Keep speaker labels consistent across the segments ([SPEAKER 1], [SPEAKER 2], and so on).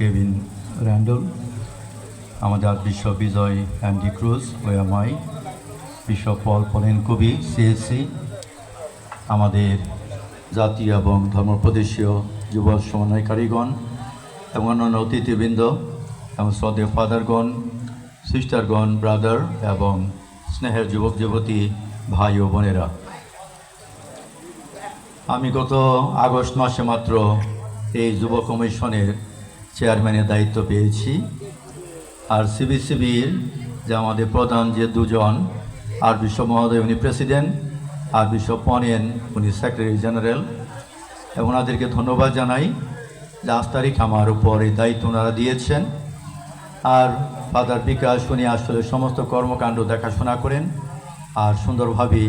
[SPEAKER 1] Kevin Randall আমাদের বিশ্ব বিজয় Andy cruise ওয়ামাই বিশ্ব পল পলেন কবি সিএসসি আমাদের জাতীয় এবং ধর্মপ্রদেশীয় যুব সমন্বয়কারীগণ এবং অন্যান্য অতিথিবৃন্দ এবং শ্রদ্ধেয় ফাদারগণ, সিস্টারগণ, ব্রাদার এবং স্নেহের যুবক যুবতী, ভাই ও বোনেরা। আমি গত আগস্ট মাসে মাত্র এই যুব কমিশনের চেয়ারম্যানের দায়িত্ব পেয়েছি। আর সিবিসিবির যে আমাদের প্রধান যে দুজন, আর বিশ্ব মহোদয় উনি প্রেসিডেন্ট, আর বিশ্ব পনেন উনি সেক্রেটারি জেনারেল, এবং ওনাদেরকে ধন্যবাদ জানাই যে আজ তারিখ আমার উপর এই দায়িত্ব ওনারা দিয়েছেন। আর ফাদার বিকাশ উনি আসলে সমস্ত কর্মকাণ্ড দেখাশোনা করেন, আর সুন্দরভাবে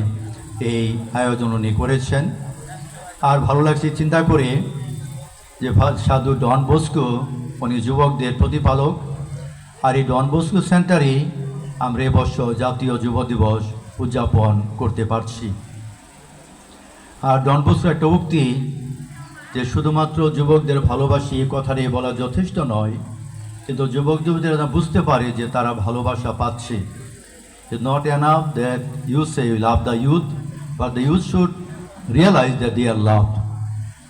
[SPEAKER 1] এই আয়োজন উনি করেছেন। আর ভালো লাগছে, চিন্তা করে যে সাধু ডন বস্কো উনি যুবকদের প্রতিপালক। আর এই ডন বস্কো সেন্টারে আমরা এবছর জাতীয় যুব দিবস উদযাপন করতে পারছি। আর ডন বস্কো একটা উক্তি যে শুধুমাত্র যুবকদের ভালোবাসি এ কথাটি বলা যথেষ্ট নয় কিন্তু যুবক যুবতীরা বুঝতে পারে যে তারা ভালোবাসা পাচ্ছে। Not enough that you say you love the youth, but the youth should realize that they are loved.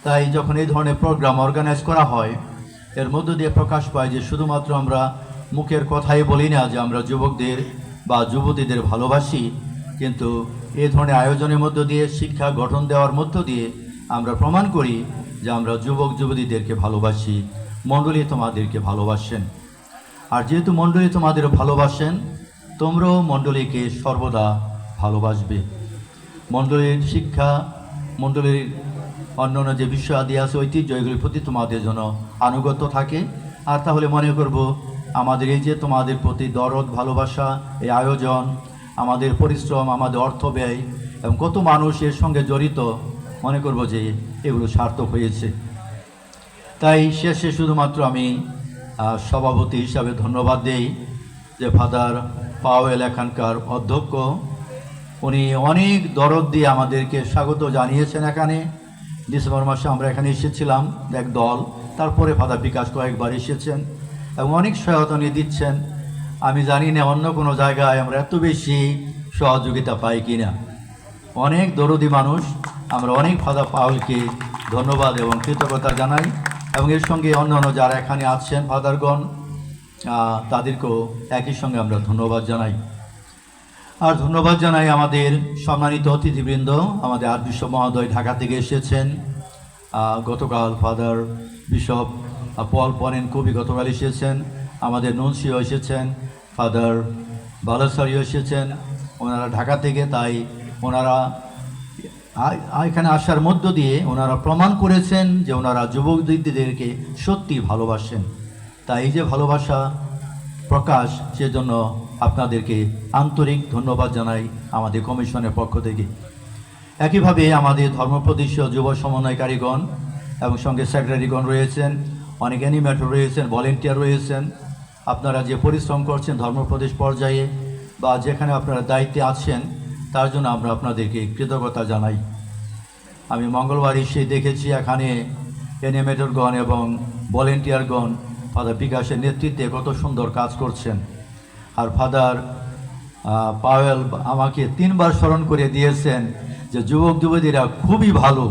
[SPEAKER 1] তাই যখন এই ধরনের প্রোগ্রাম অর্গানাইজ করা হয়, এর মধ্য দিয়ে প্রকাশ পায় যে শুধুমাত্র আমরা মুখের কথাই বলি না যে আমরা যুবকদের বা যুবতীদের ভালোবাসি, কিন্তু এই ধরনের আয়োজনের মধ্য দিয়ে, শিক্ষা গঠন দেওয়ার মধ্য দিয়ে আমরা প্রমাণ করি যে আমরা যুবক যুবতীদেরকে ভালোবাসি, মণ্ডলী তোমাদেরকে ভালোবাসেন। আর যেহেতু মণ্ডলী তোমাদের ভালোবাসেন, তোমরাও মণ্ডলীকে সর্বদা ভালোবাসবে। মণ্ডলীর শিক্ষা, মণ্ডলীর অন্যান্য যে বিষয় আদি আছে ঐতিহ্য এগুলির প্রতি তোমাদের জন্য আনুগত্য থাকে। আর তাহলে মনে করব, আমাদের এই যে তোমাদের প্রতি দরদ, ভালোবাসা, এই আয়োজন, আমাদের পরিশ্রম, আমাদের অর্থ ব্যয়, এবং কত মানুষ এর সঙ্গে জড়িত, মনে করব যে এগুলো সার্থক হয়েছে। তাই শেষে শুধুমাত্র আমি সভাপতি হিসাবে ধন্যবাদ দেই যে ফাদার পাওয়েল এখানকার অধ্যক্ষ। উনি অনেক দরদ দিয়ে আমাদেরকে স্বাগত জানিয়েছেন এখানে। ডিসেম্বর মাসে আমরা এখানে এসেছিলাম এক দল। তারপরে ফাদার বিকাশ কয়েকবার এসেছেন এবং অনেক সহায়তা নিয়ে দিচ্ছেন। আমি জানি না অন্য কোনো জায়গায় আমরা এত বেশি সহযোগিতা পাই কি না অনেক দরদি মানুষ, আমরা অনেক ফাদা পাউলকে ধন্যবাদ এবং কৃতজ্ঞতা জানাই এবং এর সঙ্গে অন্য অন্য যারা এখানে আছেন ফাদারগণ তাদেরকেও একই সঙ্গে আমরা ধন্যবাদ জানাই। আর ধন্যবাদ জানাই আমাদের সম্মানিত অতিথিবৃন্দ, আমাদের আর বিশ্ব মহোদয় ঢাকা থেকে এসেছেন। গতকাল ফাদার বিশপ পল পনেন কবি গতকাল এসেছেন, আমাদের ননসিও এসেছেন, ফাদার বালাসারিও এসেছেন, ওনারা ঢাকা থেকে, তাই ওনারা এখানে আসার মধ্য দিয়ে ওনারা প্রমাণ করেছেন যে ওনারা যুবক দিদিদেরকে সত্যি ভালোবাসেন। তাই এই যে ভালোবাসা প্রকাশ, সেজন্য আপনাদেরকে আন্তরিক ধন্যবাদ জানাই আমাদের কমিশনের পক্ষ থেকে। একইভাবে আমাদের ধর্মপ্রদেশীয় যুব সমন্বয়কারীগণ এবং সঙ্গে সেক্রেটারিগণ রয়েছেন, অনেক অ্যানিমেটর রয়েছেন, ভলেন্টিয়ার রয়েছেন। আপনারা যে পরিশ্রম করছেন ধর্মপ্রদেশ পর্যায়ে বা যেখানে আপনারা দায়িত্বে আছেন, তার জন্য আমরা আপনাদেরকে কৃতজ্ঞতা জানাই। আমি মঙ্গলবার এসে দেখেছি এখানে অ্যানিমেটরগণ এবং ভলেন্টিয়ারগণ ফাদার বিকাশের নেতৃত্বে কত সুন্দর কাজ করছেন। আর ফাদার পাওয়েল আমাকে তিনবার স্মরণ করে দিয়েছেন যে যুবক যুবতীরা খুবই ভালো,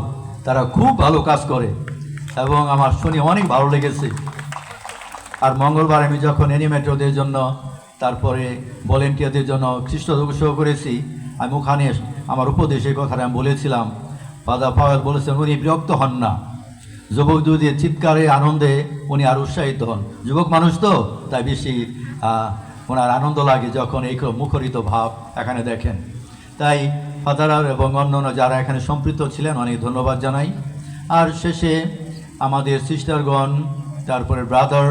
[SPEAKER 1] তারা খুব ভালো কাজ করে এবং আমার শুনে অনেক ভালো লেগেছে। আর মঙ্গলবার আমি যখন অ্যানিমেটরদের জন্য, তারপরে ভলেন্টিয়ারদের জন্য খ্রিস্ট উৎসব করেছি, আমি ওখানে আমার উপদেশে কথাটা আমি বলেছিলাম। ফাদার পাওয়েল বলেছেন, উনি বিরক্ত হন না। যুবক যুবতীর চিৎকারে আনন্দে উনি আর উৎসাহিত হন। যুবক মানুষ তো, তাই বেশি ওনার আনন্দ লাগে যখন এই মুখরিত ভাব এখানে দেখেন। তাই ফাদার এবং অন্যান্য যারা এখানে সম্পৃক্ত ছিলেন, অনেক ধন্যবাদ জানাই। আর শেষে আমাদের সিস্টারগণ তারপরে ব্রাদার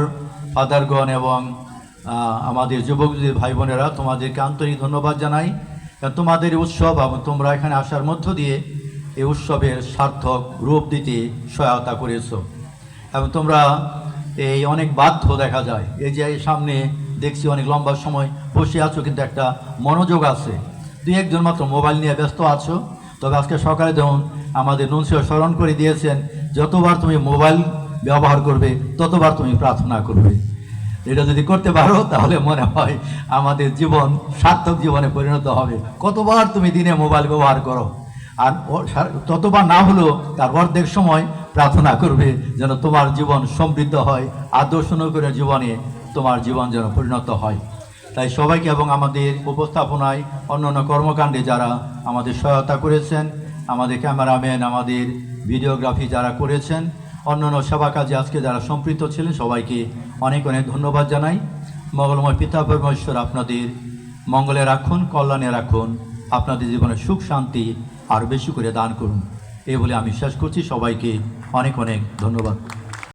[SPEAKER 1] ফাদারগণ এবং আমাদের যুবক ভাই বোনেরা, তোমাদেরকে আন্তরিক ধন্যবাদ জানাই। তোমাদের উৎসব এবং তোমরা এখানে আসার মধ্য দিয়ে এই উৎসবের সার্থক রূপ দিতে সহায়তা করেছ। এবং তোমরা এই অনেক বাধ্য দেখা যায়। এই যে সামনে দেখছি অনেক লম্বা সময় বসে আছো, কিন্তু একটা মনোযোগ আছে। দুই একজন মাত্র মোবাইল নিয়ে ব্যস্ত আছো। তবে আজকে সকালে দেখুন আমাদের নুনসিও স্মরণ করে দিয়েছেন, যতবার তুমি মোবাইল ব্যবহার করবে, ততবার তুমি প্রার্থনা করবে। এটা যদি করতে পারো, তাহলে মনে হয় আমাদের জীবন সার্থক জীবনে পরিণত হবে। কতবার তুমি দিনে মোবাইল ব্যবহার করো? আর ততবার না হলেও তার অর্ধেক সময় প্রার্থনা করবে যেন তোমার জীবন সমৃদ্ধ হয়, আদর্শ করে জীবনে তোমার জীবন যেন পরিণত হয়। তাই সবাইকে এবং আমাদের উপস্থাপনায় অন্যান্য কর্মকাণ্ডে যারা আমাদের সহায়তা করেছেন, আমাদের ক্যামেরাম্যান, আমাদের ভিডিওগ্রাফি যারা করেছেন অন্যান্য সেবা কাজে আজকে যারা সম্পৃক্ত ছিলেন, সবাইকে অনেক অনেক ধন্যবাদ জানাই। মঙ্গলময় পিতা পরমেশ্বর আপনাদের মঙ্গলে রাখুন, কল্যাণে রাখুন। আপনাদের জীবনে সুখ, শান্তি আর বেশি করে দান করুন। এই বলে আমি বিশ্বাস করছি সবাইকে অনেক অনেক ধন্যবাদ।